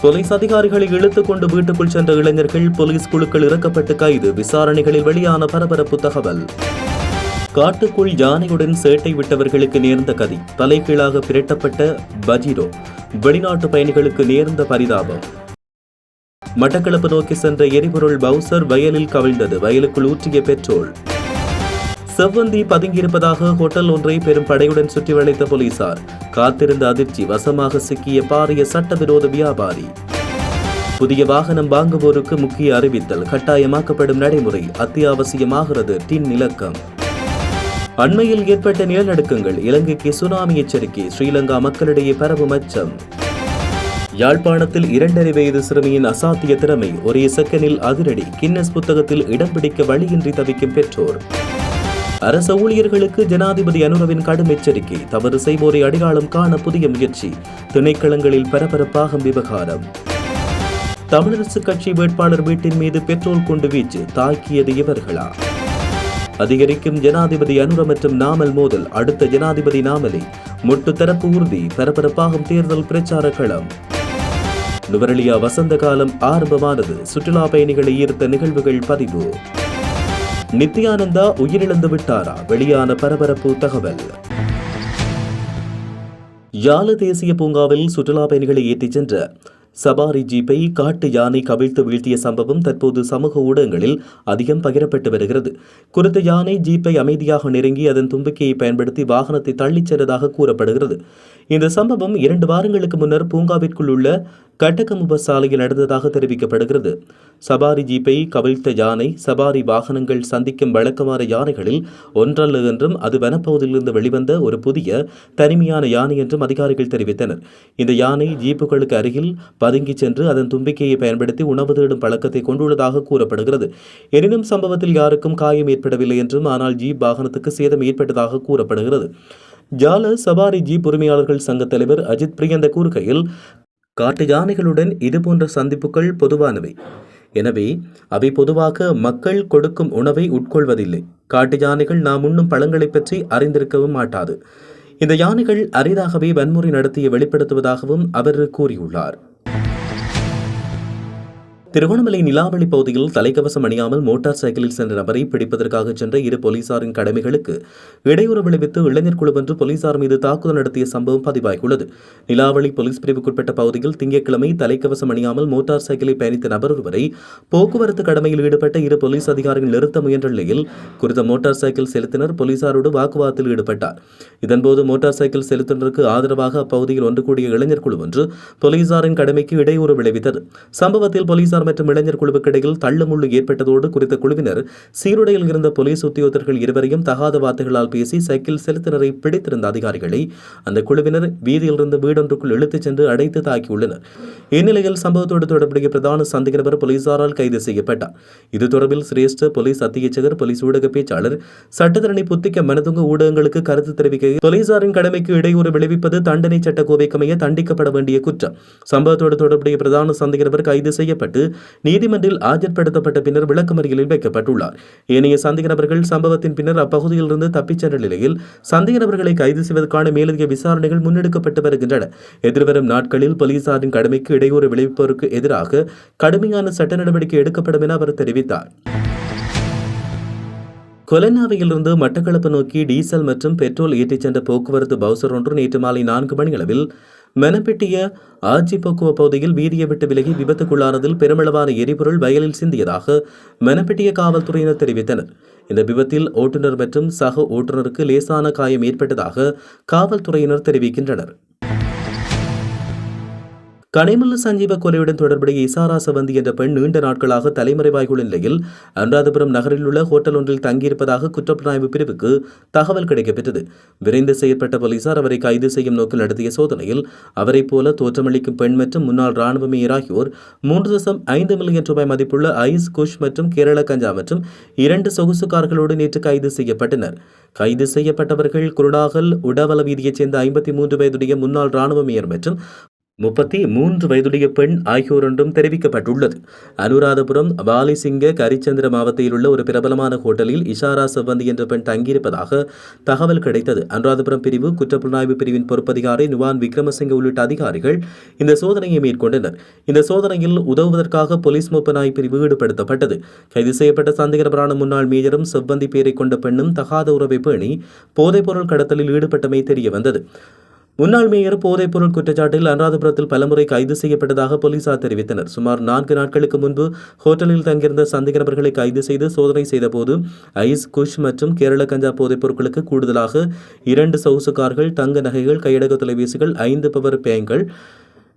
Police அதிகாரிகளை இழுத்துக் கொண்டு வீட்டுக்குள் சென்ற இளைஞர்கள் போலீஸ் குழுக்கள் இறக்கப்பட்டு கைது. விசாரணைகளில் வெளியான பரபரப்பு தகவல். காட்டுக்குள் யானையுடன் சேட்டை விட்டவர்களுக்கு நேர்ந்த கதி. தலைகீழாக பிரட்டப்பட்ட பஜிரோ. வெளிநாட்டு பயணிகளுக்கு நேர்ந்த பரிதாபம். மட்டக்களப்பு நோக்கி சென்ற எரிபொருள் பவுசர் வயலில் கவிழ்ந்தது. வயலுக்குள் ஊற்றிய பெட்ரோல். செவ்வந்தி பதுங்கியிருப்பதாக ஹோட்டல் ஒன்றை பெரும் படையுடன் சுற்றி வளைத்த போலீசார். காத்திருந்த அதிர்ச்சி வசமாக சிக்கிய பாரிய சட்டவிரோத வியாபாரி. புதிய வாகனம் வாங்குவோருக்கு முக்கிய அறிவித்தல் கட்டாயமாக்கப்படும் நடைமுறை அத்தியாவசியமாகிறது டின் இலக்கம். அண்மையில் ஏற்பட்ட நிலநடுக்கங்கள் இலங்கைக்கு சுனாமி எச்சரிக்கை ஸ்ரீலங்கா மக்களிடையே பரவும் அச்சம். யாழ்ப்பாணத்தில் இரண்டரை வயது சிறுமியின் அசாத்திய திறமை ஒரே செகண்டில் அதிரடி கின்னஸ் புத்தகத்தில் இடம் பிடிக்க வழியின்றி தவிக்கும் பெற்றோர். அரச ஊழியர்களுக்கு ஜனாதிபதி அனுரவின் கடும் எச்சரிக்கை. தவறு செய்வோரை அடையாளம் காண புதிய முயற்சி. திணைக்களங்களில் பரபரப்பாகும் விவகாரம். தமிழரசு கட்சி வேட்பாளர் வீட்டின் மீது பெட்ரோல் கொண்டு வீச்சு. தாக்கியது இவர்களா? அதிகரிக்கும் ஜனாதிபதி அனுர மற்றும் நாமல் மோதல். அடுத்த ஜனாதிபதி நாமலே முட்டு தரப்பு உறுதி. பரபரப்பாகும் தேர்தல் பிரச்சார களம். நுவரலியா வசந்த காலம் ஆரம்பமானது. சுற்றுலா பயணிகளை ஈர்த்த நிகழ்வுகள் பதிவு. நித்யானந்தா உயிரிழந்து விட்டாரா? வெளியான பரபரப்பு தகவல். யாழ தேசிய பூங்காவில் சுற்றுலா பயணிகளை ஏற்றிச் சென்ற சபாரி ஜீப்பை காட்டு யானை கவிழ்த்து வீழ்த்திய சம்பவம் தற்போது சமூக ஊடகங்களில் அதிகம் பகிரப்பட்டு வருகிறது. குறித்த யானை ஜீப்பை அமைதியாக நெருங்கி அதன் தும்பிக்கையை பயன்படுத்தி வாகனத்தை தள்ளிச் சென்றதாக கூறப்படுகிறது. இந்த சம்பவம் இரண்டு வாரங்களுக்கு முன்னர் பூங்காவிற்குள் உள்ள கட்டகமுப சாலையில் நடந்ததாக தெரிவிக்கப்படுகிறது. சபாரி ஜீப்பை கவிழ்த்த யானை சபாரி வாகனங்கள் சந்திக்கும் வழக்கமான யானைகளில் ஒன்றல்ல என்றும் அது வனப்பகுதியிலிருந்து வெளிவந்த ஒரு புதிய தனிமையான யானை என்றும் அதிகாரிகள் தெரிவித்தனர். இந்த யானை ஜீப்புகளுக்கு அருகில் பதுங்கிச் சென்று அதன் தும்பிக்கையை பயன்படுத்தி உணவு தேடும் பழக்கத்தை கொண்டுள்ளதாக கூறப்படுகிறது. எனினும் சம்பவத்தில் யாருக்கும் காயம் ஏற்படவில்லை என்றும் ஆனால் ஜீப் வாகனத்துக்கு சேதம் ஏற்பட்டதாக கூறப்படுகிறது. ஜால சவாரி ஜீப் உரிமையாளர்கள் சங்க தலைவர் அஜித் பிரியந்த கூறுகையில் காட்டு யானைகளுடன் இதுபோன்ற சந்திப்புகள் பொதுவானவை. எனவே அவை பொதுவாக மக்கள் கொடுக்கும் உணவை உட்கொள்வதில்லை. காட்டு யானைகள் நாம் உண்ணும் பழங்களைப் பற்றி அறிந்திருக்கவும் மாட்டாது. இந்த யானைகள் அரிதாகவே வன்முறை நடத்திய வெளிப்படுத்துவதாகவும் அவர் கூறியுள்ளார். திருகோணமலை நிலாவளி பகுதியில் தலைக்கவசம் அணியாமல் மோட்டார் சைக்கிளில் சென்ற நபரை பிடிப்பதற்காக சென்ற இரு போலீசாரின் கடமைகளுக்கு இடையூறு விளைவித்து இளைஞர் குழு ஒன்று போலீசார் மீது தாக்குதல் நடத்திய சம்பவம் பதிவாகியுள்ளது. நிலாவளி போலீஸ் பிரிவுக்குட்பட்ட பகுதியில் திங்கட்கிழமை தலைக்கவசம் அணியாமல் மோட்டார் சைக்கிளை பயணித்த நபர் ஒருவரை போக்குவரத்து கடமையில் ஈடுபட்ட இரு போலீஸ் அதிகாரிகள் நிறுத்த முயன்ற நிலையில் குறித்த மோட்டார் சைக்கிள் செலுத்தினர். போலீசாரோடு வாக்குவாதத்தில் ஈடுபட்டார். இதன்போது மோட்டார் சைக்கிள் செலுத்தினருக்கு ஆதரவாக அப்பகுதியில் ஒன்று கூடிய இளைஞர் குழு ஒன்று போலீசாரின் கடமைக்கு இடையூறு விளைவித்தது. சம்பவத்தில் போலீசார் மற்றும் இளைஞர் குழுவுக்கு இடையில் தள்ளுமுள்ளு ஏற்பட்டதோடு குறித்த குழுவினர் சீருடையில் இருந்த போலீஸ் உத்தியோகத்தர்கள் இருவரையும் தகாத வார்த்தைகளால் பேசி சைக்கிள் செலுத்தினரை பிடித்திருந்த அதிகாரிகளை அந்த குழுவினர் வீதியிலிருந்து வீடொன்றுக்குள் இழுத்துச் சென்று அடைத்து தாக்கியுள்ளனர். இந்நிலையில் சம்பவத்தோடு தொடர்புடைய பிரதான சந்தேக நபர் போலீசாரால் கைது செய்யப்பட்டார். இது தொடர்பில் சிரேஷ்ட போலீஸ் அத்தியட்சகர் போலீஸ் ஊடக பேச்சாளர் சட்டத்தரணி புத்திக்க மனதுங்க ஊடகங்களுக்கு கருத்து தெரிவிக்கையில் போலீசாரின் கடமைக்கு இடையூறு விளைவிப்பது தண்டனை சட்ட கோவைக்கமைய தண்டிக்கப்பட வேண்டிய குற்றம். சம்பவத்தோடு தொடர்புடைய பிரதான சந்தேக நபர் கைது செய்யப்பட்டு நீதிமன்றில் ஆஜர்படுத்தப்பட்ட பின்னர் விளக்கமறியலில் வைக்கப்பட்டுள்ளார். ஏனைய சந்தேக நபர்கள் சம்பவத்தின் பின்னர் அப்பகுதியிலிருந்து தப்பிச் சென்ற நிலையில் சந்தேக நபர்களை கைது செய்வதற்கான மேலதிக விசாரணைகள் முன்னெடுக்கப்பட்டு வருகின்றன. எதிர்வரும் நாட்களில் போலீசாரின் கடமைக்கு இடையூறு விளைவிப்போருக்கு எதிராக கடுமையான சட்ட நடவடிக்கை எடுக்கப்படும் என அவர் தெரிவித்தார். கொலனாவையிலிருந்து மட்டக்களப்பு நோக்கி டீசல் மற்றும் பெட்ரோல் ஏற்றிச் சென்ற போக்குவரத்து பவுசர் ஒன்று நேற்று மாலை நான்கு மணியளவில் மெனப்பெட்டிய ஆஜிபக்குவ பகுதியில் வீதியை விட்டு விலகி விபத்துக்குள்ளானதில் பெருமளவான எரிபொருள் வயலில் சிந்தியதாக மெனப்பெட்டிய காவல்துறையினர் தெரிவித்தனர். இந்த விபத்தில் ஓட்டுநர் மற்றும் சக ஓட்டுநருக்கு லேசான காயம் ஏற்பட்டதாக காவல்துறையினர் தெரிவிக்கின்றனர். கடைமல்ல சஞ்சீவ கொலையுடன் தொடர்புடைய இசாரா சவந்தி என்ற பெண் நீண்ட நாட்களாக தலைமறைவாகியுள்ள நிலையில் அனுராதபுரம் நகரில் உள்ள ஹோட்டல் ஒன்றில் தங்கியிருப்பதாக குற்றப்புலனாய்வு பிரிவுக்கு தகவல் கிடைக்கப்பெற்றது. விரைந்து செயற்பட்ட போலீசார் அவரை கைது செய்யும் நோக்கில் நடத்திய சோதனையில் அவரைப் போல தோற்றமளிக்கும் பெண் மற்றும் முன்னாள் ராணுவ மேயர் ஆகியோர் மூன்று தசம் ஐந்து மில்லியன் ரூபாய் மதிப்புள்ள ஐஸ் குஷ் மற்றும் கேரள கஞ்சா மற்றும் இரண்டு சொகுசு கார்களோடு நேற்று கைது செய்யப்பட்டனர். கைது செய்யப்பட்டவர்கள் குருடாகல் உடவல வீதியைச் சேர்ந்த ஐம்பத்தி மூன்று வயதுடைய முன்னாள் ராணுவ மேயர் மற்றும் முப்பத்தி மூன்று வயதுடைய பெண் ஆகியோர் என்றும் தெரிவிக்கப்பட்டுள்ளது. அனுராதபுரம் வாலிசிங்க கரிச்சந்திர மாவட்டத்தில் உள்ள ஒரு பிரபலமான ஹோட்டலில் இஷாரா செவ்வந்தி என்ற பெண் தங்கியிருப்பதாக தகவல் கிடைத்தது. அனுராதபுரம் பிரிவு குற்றப்புலனாய்வு பிரிவின் பொறுப்பதிகாரி நுவான் விக்ரமசிங்க உள்ளிட்ட அதிகாரிகள் இந்த சோதனையை மேற்கொண்டனர். இந்த சோதனையில் உதவுவதற்காக போலீஸ் மூப்பனாய் பிரிவு ஈடுபடுத்தப்பட்டது. கைது செய்யப்பட்ட சந்தேகபரான முன்னாள் மேஜரும் செவ்வந்தி பேரை கொண்ட பெண்ணும் தகாத உறவை பேணி போதைப்பொருள் கடத்தலில் ஈடுபட்டமை தெரியவந்தது. முன்னாள் மேயர் போதைப்பொருள் குற்றச்சாட்டில் அனுராதபுரத்தில் பலமுறை கைது செய்யப்பட்டதாக போலீசார் தெரிவித்தனர். சுமார் நான்கு நாட்களுக்கு முன்பு ஹோட்டலில் தங்கியிருந்த சந்தேக நபர்களை கைது செய்து சோதனை செய்தபோது ஐஸ் குஷ் மற்றும் கேரள கஞ்சா போதைப் பொருட்களுக்கு கூடுதலாக இரண்டு சவுசு கார்கள் தங்க நகைகள் கையடக தொலைபேசிகள் ஐந்து பவர் பேங்கள்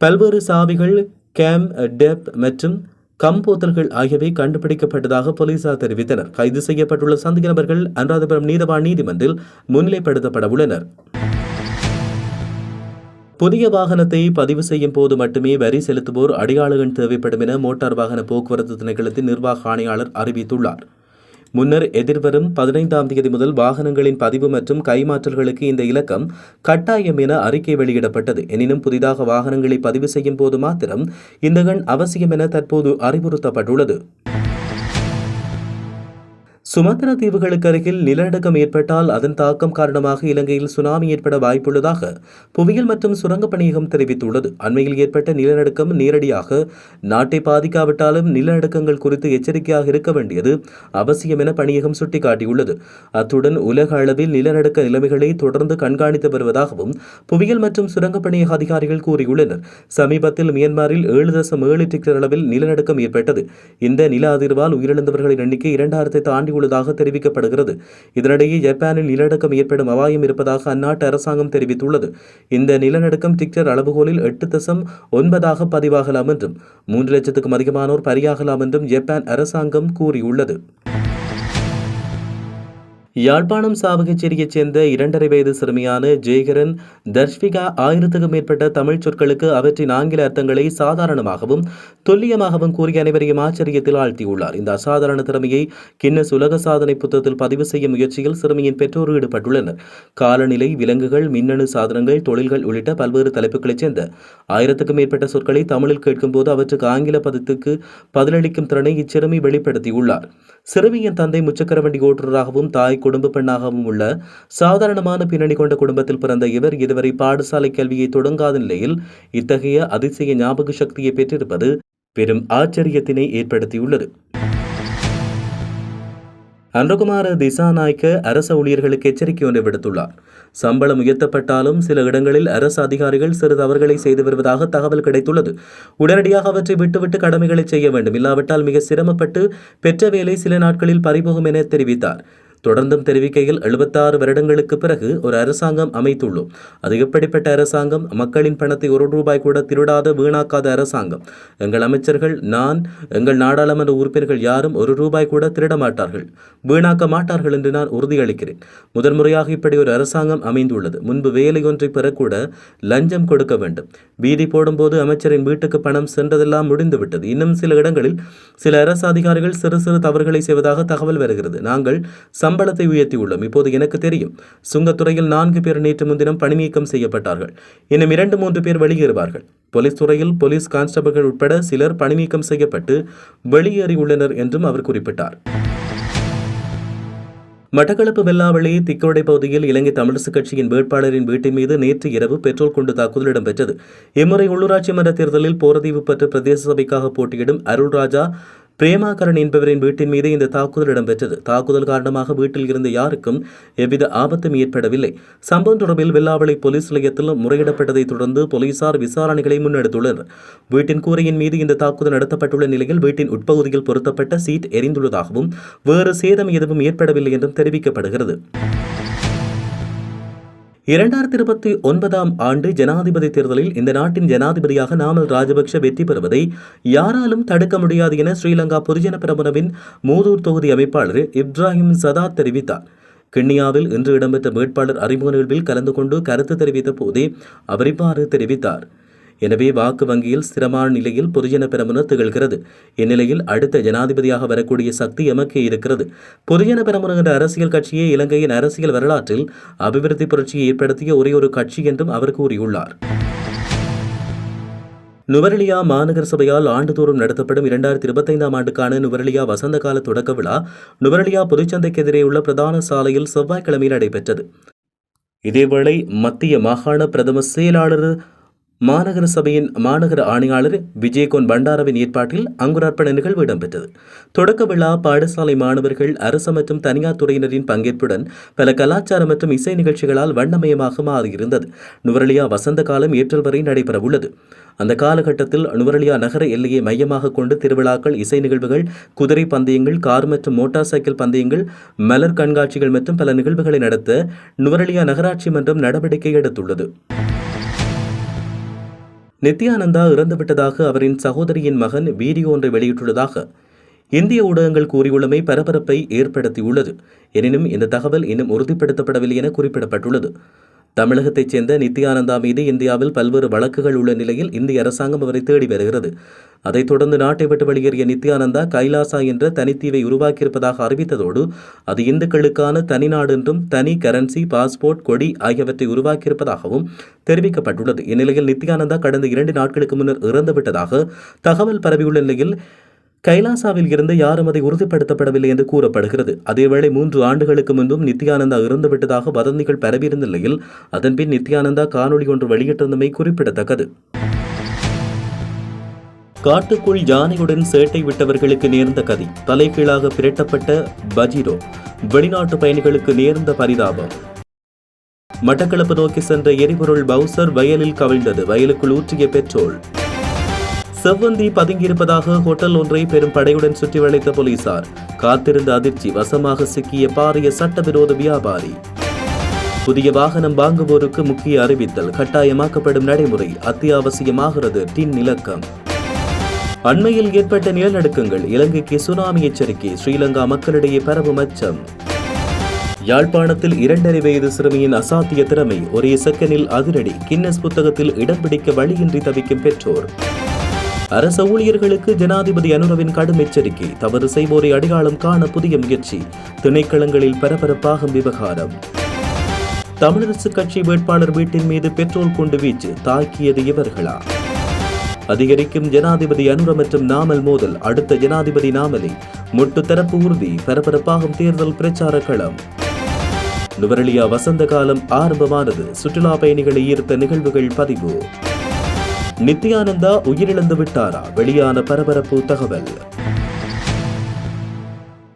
பல்வேறு சாவிகள் கேம் டெப் மற்றும் கம்போத்தல்கள் ஆகியவை கண்டுபிடிக்கப்பட்டதாக போலீசார் தெரிவித்தனர். கைது செய்யப்பட்டுள்ள சந்தேக நபர்கள் அனுராதபுரம் நீதவான் நீதிமன்றில் முன்னிலைப்படுத்தப்பட உள்ளனர். புதிய வாகனத்தை பதிவு செய்யும் போது மட்டுமே வரி செலுத்துவோர் அடையாள தேவைப்படும் என மோட்டார் வாகன போக்குவரத்து திணைக்களத்தின் நிர்வாக ஆணையாளர் அறிவித்துள்ளார். முன்னர் எதிர்வரும் பதினைந்தாம் தேதி முதல் வாகனங்களின் பதிவு மற்றும் கைமாற்றல்களுக்கு இந்த இலக்கம் கட்டாயம் என அறிக்கை வெளியிடப்பட்டது. எனினும் புதிதாக வாகனங்களை பதிவு செய்யும் போது மாத்திரம் இந்த எண் அவசியம் என தற்போது அறிவுறுத்தப்பட்டுள்ளது. சுமந்திர தீவுகளுக்கு அருகில் நிலநடுக்கம் ஏற்பட்டால் அதன் தாக்கம் காரணமாக இலங்கையில் சுனாமி ஏற்பட வாய்ப்புள்ளதாக புவியியல் மற்றும் சுரங்கப் பணியகம் தெரிவித்துள்ளது. அண்மையில் ஏற்பட்ட நிலநடுக்கம் நேரடியாக நாட்டை பாதிக்காவிட்டாலும் நிலநடுக்கங்கள் குறித்து எச்சரிக்கையாக இருக்க வேண்டியது அவசியம் என பணியகம் சுட்டிக்காட்டியுள்ளது. அத்துடன் உலக அளவில் நிலநடுக்க நிலைமைகளை தொடர்ந்து கண்காணித்து வருவதாகவும் புவியியல் மற்றும் சுரங்கப் பணியக அதிகாரிகள் கூறியுள்ளனர். சமீபத்தில் மியான்மரில் ஏழு தசம் ஏழு டிக்டர் அளவில் நிலநடுக்கம் ஏற்பட்டது. இந்த நில அதிர்வால் உயிரிழந்தவர்களின் எண்ணிக்கை இரண்டாயிரத்தை தாண்டி உள்ளதாக தெரிவிக்கப்படுகிறது. இதனிடையே ஜப்பானில் நிலநடுக்கம் ஏற்படும் அபாயம் இருப்பதாக அந்நாட்டு அரசாங்கம் தெரிவித்துள்ளது. இந்த நிலநடுக்கம் டிக்டர் அளவுகோலில் எட்டு தசம் ஒன்பதாக பதிவாகலாம் என்றும் மூன்று லட்சத்துக்கும் அதிகமானோர் பரியாகலாம் என்றும் ஜப்பான் அரசாங்கம் கூறியுள்ளது. யாழ்ப்பாணம் சாவகச்சேரியைச் சேர்ந்த இரண்டரை வயது சிறுமியான ஜெயகரன் தர்ஷ்விகா ஆயிரத்துக்கும் மேற்பட்ட தமிழ் சொற்களுக்கு அவற்றின் ஆங்கில அர்த்தங்களை சாதாரணமாகவும் துல்லியமாகவும் கூறிய அனைவரையும் ஆச்சரியத்தில் ஆழ்த்தியுள்ளார். இந்த அசாதாரண திறமையை கின்னஸ் உலக சாதனை புத்தகத்தில் பதிவு செய்யும் முயற்சியில் சிறுமியின் பெற்றோர் ஈடுபட்டுள்ளனர். காலநிலை விலங்குகள் மின்னணு சாதனங்கள் தொழில்கள் உள்ளிட்ட பல்வேறு தலைப்புகளைச் சேர்ந்த ஆயிரத்துக்கும் மேற்பட்ட சொற்களை தமிழில் கேட்கும்போது அவற்றுக்கு ஆங்கில பதத்துக்கு பதிலளிக்கும் திறனை இச்சிறுமி வெளிப்படுத்தியுள்ளார். சிறுமியின் தந்தை முச்சக்கரவண்டி ஓட்டுநராகவும் தாய் குடும்ப பெண்ணாகவும் உள்ள சாதாரணமான பின்னணி கொண்ட குடும்பத்தில் பிறந்த இவர் இதுவரை பாடசாலை கல்வியை தொடங்காத நிலையில் இத்தகைய அதிசய ஞாபக சக்தியை பெற்றிருப்பது பெரும் ஆச்சரியத்தினை ஏற்படுத்தியுள்ளது. அன்றகுமார திசாநாயக்க அரச ஊழியர்களுக்கு எச்சரிக்கை ஒன்றை விடுத்துள்ளார். சம்பளம் உயர்த்தப்பட்டாலும் சில இடங்களில் அரசு அதிகாரிகள் சிறு தவறுகளை செய்து வருவதாக தகவல் கிடைத்துள்ளது. உடனடியாக அவற்றை விட்டுவிட்டு கடமைகளை செய்ய வேண்டும். இல்லாவிட்டால் மிக சிரமப்பட்டு பெற்ற வேலை சில நாட்களில் பறிபோகும் என தெரிவித்தார். தொடர்ந்தும் தெரிவிக்கையில் எழுபத்தாறு வருடங்களுக்கு பிறகு ஒரு அரசாங்கம் அமைத்துள்ளோம். அது எப்படிப்பட்ட அரசாங்கம்? மக்களின் பணத்தை ஒரு ரூபாய் கூட திருடாத வீணாக்காத அரசாங்கம். எங்கள் அமைச்சர்கள் நான் எங்கள் நாடாளுமன்ற உறுப்பினர்கள் யாரும் ஒரு ரூபாய் கூட திருட மாட்டார்கள் வீணாக்க மாட்டார்கள் என்று நான் உறுதியளிக்கிறேன். முதன்முறையாக இப்படி ஒரு அரசாங்கம் அமைந்துள்ளது. முன்பு வேலை ஒன்றை பெறக்கூட லஞ்சம் கொடுக்க வேண்டும். வீதி போடும்போது அமைச்சரின் வீட்டுக்கு பணம் சென்றதெல்லாம் முடிந்துவிட்டது. இன்னும் சில இடங்களில் சில அரசு அதிகாரிகள் சிறு சிறு தவறுகளை செய்வதாக தகவல் வருகிறது. நாங்கள் சம்பளத்தை உயர்த்தியுள்ளோம். இப்போது எனக்கு தெரியும் சுங்கத்துறையில் நான்கு பேர் நேற்று முன்தினம் பணிநீக்கம் செய்யப்பட்டார்கள். இன்னும் இரண்டு மூன்று பேர் வெளியேறுவார்கள். போலீஸ் துறையில் போலீஸ் கான்ஸ்டபிள்கள் உட்பட சிலர் பணிநீக்கம் செய்யப்பட்டு வெளியேறியுள்ளனர் என்றும் அவர் குறிப்பிட்டார். மட்டக்களப்பு வெல்லாவளி திக்கோடை பகுதியில் இலங்கை தமிழரசுக் கட்சியின் வேட்பாளரின் வீட்டின் மீது நேற்று இரவு பெட்ரோல் குண்டு தாக்குதல் இடம்பெற்றது. இம்முறை உள்ளூராட்சி மன்ற தேர்தலில் போரதீவு பெற்ற பிரதேச சபைக்காக போட்டியிடும் அருள்ராஜா பிரேமாகரன் என்பவரின் வீட்டின் மீது இந்த தாக்குதல் இடம்பெற்றது. தாக்குதல் காரணமாக வீட்டில் இருந்த யாருக்கும் எவ்வித ஆபத்தும் ஏற்படவில்லை. சம்பவம் தொடர்பில் வெள்ளாவளை போலீஸ் நிலையத்தில் முறையிடப்பட்டதை தொடர்ந்து போலீசார் விசாரணைகளை முன்னெடுத்துள்ளனர். வீட்டின் கூரையின் மீது இந்த தாக்குதல் நடத்தப்பட்டுள்ள நிலையில் வீட்டின் உட்பகுதியில் பொருத்தப்பட்ட சீட் எரிந்துள்ளதாகவும் வேறு சேதம் எதுவும் ஏற்படவில்லை என்றும் தெரிவிக்கப்படுகிறது. இரண்டாயிரத்தி இருபத்தி ஒன்பதாம் ஆண்டு ஜனாதிபதி தேர்தலில் இந்த நாட்டின் ஜனாதிபதியாக நாமல் ராஜபக்ஷ வெற்றி பெறுவதை யாராலும் தடுக்க முடியாது என ஸ்ரீலங்கா பொதுஜன பிரமுனவின் மூதூர் தொகுதி அமைப்பாளர் இப்ராஹிம் சதாத் தெரிவித்தார். கிண்ணியாவில் இன்று இடம்பெற்ற வேட்பாளர் அறிமுக நிகழ்வில் கலந்து கொண்டு கருத்து தெரிவித்த போதே அவர் இவ்வாறு தெரிவித்தார். எனவே வாக்கு வங்கியில் ஸ்திரமான நிலையில் பொதுஜன பெரமுன திகழ்கிறது. இந்நிலையில் அடுத்த ஜனாதிபதியாக வரக்கூடிய சக்தி எமக்கே இருக்கிறது. பொதுஜன பெரமுன என்ற அரசியல் கட்சியே இலங்கையின் அரசியல் வரலாற்றில் அபிவிருத்தி புரட்சியை ஏற்படுத்திய ஒரே ஒரு கட்சி என்றும் அவர் கூறியுள்ளார். நுவரெலியா மாநகர சபையால் ஆண்டுதோறும் நடத்தப்படும் இரண்டாயிரத்தி இருபத்தைந்தாம் ஆண்டுக்கான நுவரெலியா வசந்த கால தொடக்க விழா நுவரெலியா பொதுச்சந்தைக்கு எதிரே உள்ள பிரதான சாலையில் செவ்வாய்க்கிழமை நடைபெற்றது. இதேவேளை மத்திய மாகாண பிரதம செயலாளர் மாநகர சபையின் மாநகர ஆணையாளர் விஜயகோன் பண்டாரவின் ஏற்பாட்டில் அங்குரார்ப்பண நிகழ்வு இடம்பெற்றது. தொடக்க விழா பாடசாலை மாணவர்கள் அரசு மற்றும் தனியார் துறையினரின் பங்கேற்புடன் பல கலாச்சார மற்றும் இசை நிகழ்ச்சிகளால் வண்ணமயமாக மாறியிருந்தது. நுவரலியா வசந்த காலம் ஏப்ரல் வரை நடைபெறவுள்ளது. அந்த காலகட்டத்தில் நுவரலியா நகர எல்லையை மையமாக கொண்டு திருவிழாக்கள் இசை நிகழ்வுகள் குதிரை பந்தயங்கள் கார் மற்றும் மோட்டார் சைக்கிள் பந்தயங்கள் மலர் கண்காட்சிகள் மற்றும் பல நிகழ்வுகளை நடத்த நுவரலியா நகராட்சி மன்றம் நடவடிக்கை எடுத்துள்ளது. நித்யானந்தா இறந்துவிட்டதாக அவரின் சகோதரியின் மகன் வீடியோ ஒன்றை வெளியிட்டுள்ளதாக இந்திய ஊடகங்கள் கூறியுள்ளமை பரபரப்பை ஏற்படுத்தியுள்ளது. எனினும் இந்த தகவல் இன்னும் உறுதிப்படுத்தப்படவில்லை என குறிப்பிடப்பட்டுள்ளது. தமிழகத்தைச் சேர்ந்த நித்யானந்தா மீது இந்தியாவில் பல்வேறு வழக்குகள் உள்ள நிலையில் இந்திய அரசாங்கம் அவரை தேடி வருகிறது. அதைத் தொடர்ந்து நாட்டை விட்டு வெளியேறிய நித்யானந்தா கைலாசா என்ற தனித்தீவை உருவாக்கியிருப்பதாக அறிவித்ததோடு அது இந்துக்களுக்கான தனிநாடு என்றும் தனி கரன்சி பாஸ்போர்ட் கொடி ஆகியவற்றை உருவாக்கியிருப்பதாகவும் தெரிவிக்கப்பட்டுள்ளது. இந்நிலையில் நித்யானந்தா கடந்த இரண்டு நாட்களுக்கு முன்னர் இறந்துவிட்டதாக தகவல் பரவியுள்ள நிலையில் கைலாசாவில் இருந்து யாரும் அதை உறுதிப்படுத்தப்படவில்லை என்று கூறப்படுகிறது. அதேவேளை மூன்று ஆண்டுகளுக்கு முன்பும் நித்யானந்தா இறந்துவிட்டதாக வதந்திகள் பரவியிருந்த நிலையில் அதன்பின் நித்யானந்தா காணொளி ஒன்று வெளியிட்டிருந்தமை குறிப்பிடத்தக்கது. காட்டுக்குள் யானையுடன் சேட்டை விட்டவர்களுக்கு நேர்ந்த கதி தலைகீழாக பிரட்டப்பட்ட பஜிரோ வெளிநாட்டு பயணிகளுக்கு நேர்ந்த பரிதாபம். மட்டக்களப்பு நோக்கி சென்ற எரிபொருள் பவுசர் வயலில் கவிழ்ந்தது. வயலுக்குள் ஊற்றிய பெட்ரோல். செவ்வந்தி பதுங்கியிருப்பதாக ஹோட்டல் ஒன்றை பெரும் படையுடன் சுற்றி வளைத்த போலீசார். காத்திருந்த அதிர்ச்சி வசமாக சிக்கிய பாரிய சட்டவிரோத வியாபாரி. புதிய வாகனம் வாங்குவோருக்கு முக்கிய அறிவித்தல் கட்டாயமாக்கப்படும் நடைமுறை அத்தியாவசியமாகிறது டின் இலக்கம். அண்மையில் ஏற்பட்ட நிலநடுக்கங்கள் இலங்கைக்கு சுனாமி எச்சரிக்கை ஸ்ரீலங்கா மக்களிடையே பரவும் அச்சம். யாழ்ப்பாணத்தில் இரண்டரை வயது சிறுமியின் அசாத்திய திறமை ஒரே செகண்டில் அதிரடி கின்னஸ் புத்தகத்தில் இடம் பிடிக்க வழியின்றி தவிக்கும் பெற்றோர். அரச ஊழியர்களுக்கு ஜனாதிபதி அனுரவின் கடும் எச்சரிக்கை. தவறு செய்வோரை அடையாளம் காண புதிய முயற்சி. திணைக்களங்களில் பரபரப்பாகும் விவகாரம். தமிழரசு கட்சி வேட்பாளர் வீட்டின் மீது பெட்ரோல் கொண்டு வீச்சு. தாக்கியது இவர்களா? அதிகரிக்கும் ஜனாதிபதி அனுர மற்றும் நாமல் மோதல். அடுத்த ஜனாதிபதி நாமலை முட்டு தரப்பு உறுதி. பரபரப்பாகும் தேர்தல் பிரச்சார களம். நுவரலியா வசந்த காலம் ஆரம்பமானது. சுற்றுலா பயணிகளை ஈர்த்த நிகழ்வுகள் பதிவு. நித்யானந்தா உயிரிழந்து விட்டாரா? வெளியான பரபரப்பு தகவல்.